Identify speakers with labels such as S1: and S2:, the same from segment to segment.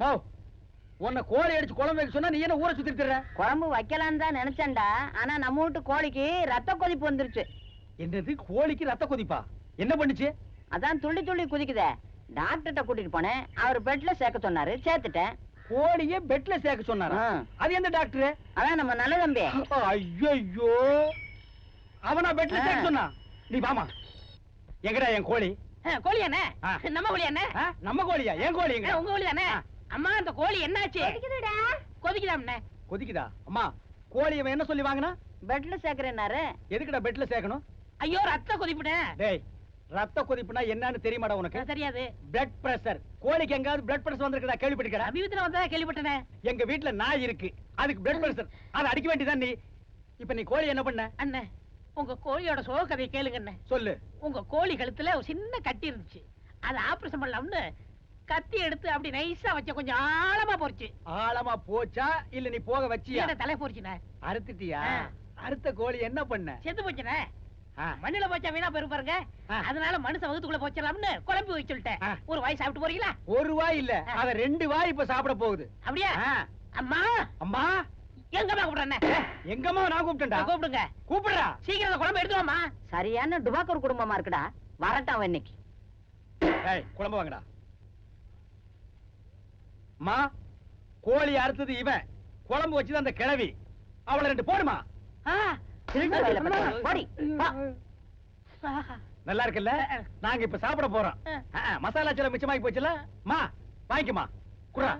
S1: ஓ உன்னை கோழி அடிச்சு குழம்பு வைக்க சொன்னா நீ என்ன ஊரை சுத்திட்டு?
S2: குழம்பு வைக்கலான்னு தான் நினைச்சேன்டா. ஆனா நம்ம வீட்டு கோழிக்கு ரத்த கொதிப்பு வந்துருச்சு.
S1: என்னது கோழிக்கு ரத்த கொதிப்பா? என்ன பண்ணுச்சு?
S2: அதான் துள்ளி துள்ளி குதிக்குதே. டாக்டர்கிட்ட கூட்டிட்டு போனேன். அவர் பெட்ல சேர்க்க சொன்னாரு. சேர்த்துட்டேன்.
S1: கோழியே பெட்ல சேர்க்க சொன்னாரா. அது எந்த டாக்டர்?
S2: அதான் நம்ம நல்ல தம்பி.
S1: ஐயோ அவனா பெட்ல. சேர்க்க சொன்னா? நீ வாமா. எங்கடா என் கோழி?
S3: கோழி
S1: ஆ.
S3: நம்ம கோழி
S1: ஆ, நம்ம கோழியா? என் கோழி எங்க
S3: உங்க கோழி தானே. அம்மா அந்த கோழி என்னாச்சு? கொதிக்குதாம்ண்ணே
S1: கொதிக்குதா? அம்மா கோழி அவன் என்ன சொல்லி வாங்கினா?
S2: பெட்ல சேர்க்கிறேன்னாரு.
S1: எதுக்குடா பெட்ல சேர்க்கணும்?
S3: ஐயோ ரத்த கொதிப்புனே
S1: டேய் ரத்த கொதிப்புனா என்னன்னு தெரியுமாடா உனக்கு?
S3: தெரியாது.
S1: பிளட் பிரஷர் கோழிக்கு எங்காவது பிளட் பிரஷர் வந்திருக்கா கேள்விப்பட்டிருக்கா
S3: சமீபத்துல வந்ததா கேள்விப்பட்டனே.
S1: எங்க வீட்ல நாய் இருக்கு. அதுக்கு பிளட் பிரஷர் அதை அடிக்க வேண்டியதான் நீ. இப்ப நீ கோழி என்ன பண்ண?
S3: அண்ணே உங்க கோழியோட சோக கதையை கேளுங்க அண்ணே.
S1: சொல்லு.
S3: உங்க கோழி கழுத்துல ஒரு சின்ன கட்டி இருந்துச்சு. அதை ஆபரேஷன் பண்ணலாம்னு கத்தி எடுத்து அப்படி நைஸா வச்ச கொஞ்சம் ஆழமா போச்சு
S1: ஆழமா போச்சா? இல்ல நீ போக வச்சியா?
S3: தலை போச்சுண்ணே
S1: அறுத்துட்டியா. அறுத்த கோழி என்ன பண்ண?
S3: செத்து போச்சுண்ணே
S1: ஆ.
S3: மண்ணுல போச்சா வீணா போயிரு பாருங்க. அதனால மனுஷன் வகுத்துக்குள்ள போச்சிடலாம்னு குழம்பு வச்சு சொல்லிட்டேன். ஒரு வாய் சாப்பிட்டு போறீங்களா?
S1: ஒரு வாய் இல்ல. அத ரெண்டு வாய் இப்ப சாப்பிட போகுது.
S3: அப்படியா. அம்மா!
S1: அம்மா!
S3: எங்கம்மா கூப்பிடுறேன்
S1: எங்கம்மா? நான் கூப்பிட்டேன்டா.
S3: கூப்பிடுங்க.
S1: கூப்பிடுறா.
S3: சீக்கிரம் குழம்பு எடுத்து வாம்மா
S2: சரியான டுபாக்கூர் குடும்பமா இருக்குடா. வரட்டும் அவன் இன்னைக்கு.
S1: குழம்பு வாங்கடா. அம்மா கோழி அறுத்தது இவன். குழம்பு வச்சது அந்த கிழவி. அவளை ரெண்டு போடுமா. நல்லா இருக்குல்ல? நாங்க இப்ப சாப்பிட போறோம். மசாலா சில மிச்சமாகி போச்சுல மா வாங்கிக்கமா குடுறா.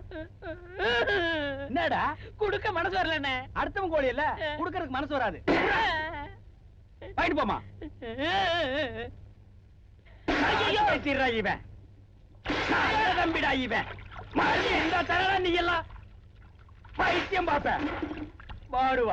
S1: என்னடா?
S3: குடுக்க மனசு வரலண்ணே.
S1: அடுத்தவன் கோழி இல்ல? குடுக்கறதுக்கு மனசு வராது. வாங்கிட்டு போமா. பேசிடுறா இவன். தம்பிடா இவன். இந்த தரடா நீ எல்லாம் பைத்தியம் பார்ப்பேன் பாடுவா